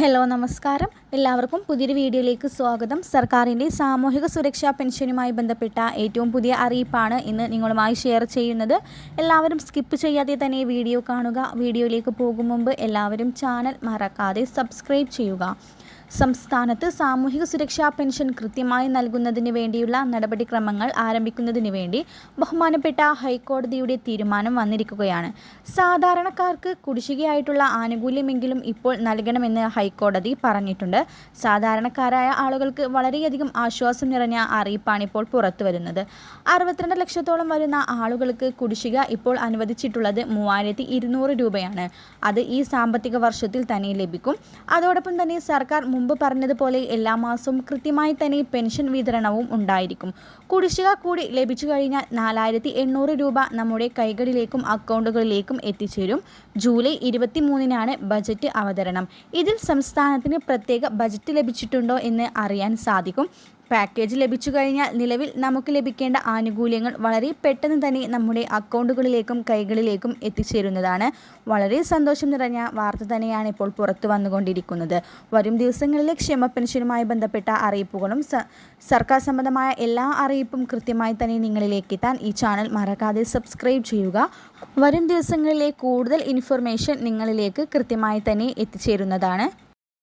Hello നമസ്കാരം. എല്ലാവർക്കും പുതിയൊരു വീഡിയോയിലേക്ക് സ്വാഗതം. സർക്കാരിന്റെ സാമൂഹിക സുരക്ഷാ പെൻഷനുമായി ബന്ധപ്പെട്ട ഏറ്റവും പുതിയ അറിയിപ്പാണ് ഇന്ന് നിങ്ങളുമായി ഷെയർ ചെയ്യുന്നത്. എല്ലാവരും സ്കിപ്പ് ചെയ്യാതെ തന്നെ വീഡിയോ കാണുക. വീഡിയോയിലേക്ക് പോകും മുമ്പ് എല്ലാവരും ചാനൽ മറക്കാതെ സബ്സ്ക്രൈബ് ചെയ്യുക. സംസ്ഥാനത്ത് സാമൂഹിക സുരക്ഷാ പെൻഷൻ കൃത്യമായി നൽകുന്നതിന് വേണ്ടിയുള്ള നടപടിക്രമങ്ങൾ ആരംഭിക്കുന്നതിന് വേണ്ടി ബഹുമാനപ്പെട്ട ഹൈക്കോടതിയുടെ തീരുമാനം വന്നിരിക്കുകയാണ്. സാധാരണക്കാർക്ക് കുടിശ്ശികയായിട്ടുള്ള ആനുകൂല്യമെങ്കിലും ഇപ്പോൾ നൽകണമെന്ന് ഹൈക്കോടതി പറഞ്ഞിട്ടുണ്ട്. സാധാരണക്കാരായ ആളുകൾക്ക് വളരെയധികം ആശ്വാസം നിറഞ്ഞ അറിയിപ്പാണ് ഇപ്പോൾ പുറത്തു വരുന്നത് അറുപത്തിരണ്ട് ലക്ഷത്തോളം വരുന്ന ആളുകൾക്ക് കുടിശ്ശിക ഇപ്പോൾ അനുവദിച്ചിട്ടുള്ളത് മൂവായിരത്തി ഇരുന്നൂറ് രൂപയാണ്. അത് ഈ സാമ്പത്തിക വർഷത്തിൽ തന്നെ ലഭിക്കും. അതോടൊപ്പം തന്നെ സർക്കാർ മുമ്പ് പറഞ്ഞതുപോലെ എല്ലാ മാസവും കൃത്യമായി തന്നെ പെൻഷൻ വിതരണവും ഉണ്ടായിരിക്കും. കുടിശ്ശിക കൂടി ലഭിച്ചു കഴിഞ്ഞാൽ നാലായിരത്തി എണ്ണൂറ് രൂപ നമ്മുടെ കൈകളിലേക്കും അക്കൗണ്ടുകളിലേക്കും എത്തിച്ചേരും. ജൂലൈ ഇരുപത്തി മൂന്നിനാണ് ബജറ്റ് അവതരണം. ഇതിൽ സംസ്ഥാനത്തിന് പ്രത്യേക ബജറ്റ് ലഭിച്ചിട്ടുണ്ടോ എന്ന് അറിയാൻ സാധിക്കും. പാക്കേജ് ലഭിച്ചു കഴിഞ്ഞാൽ നിലവിൽ നമുക്ക് ലഭിക്കേണ്ട ആനുകൂല്യങ്ങൾ വളരെ പെട്ടെന്ന് തന്നെ നമ്മുടെ അക്കൗണ്ടുകളിലേക്കും കൈകളിലേക്കും എത്തിച്ചേരുന്നതാണ്. വളരെ സന്തോഷം നിറഞ്ഞ വാർത്ത തന്നെയാണ് ഇപ്പോൾ പുറത്തു വന്നുകൊണ്ടിരിക്കുന്നത്. വരും ദിവസങ്ങളിലെ ക്ഷമ പെൻഷനുമായി ബന്ധപ്പെട്ട അറിയിപ്പുകളും സർക്കാർ സംബന്ധമായ എല്ലാ അറിയിപ്പും കൃത്യമായി തന്നെ നിങ്ങളിലേക്ക് എത്താൻ ഈ ചാനൽ മറക്കാതെ സബ്സ്ക്രൈബ് ചെയ്യുക. വരും ദിവസങ്ങളിലെ കൂടുതൽ ഇൻഫർമേഷൻ നിങ്ങളിലേക്ക് കൃത്യമായി തന്നെ എത്തിച്ചേരുന്നതാണ്.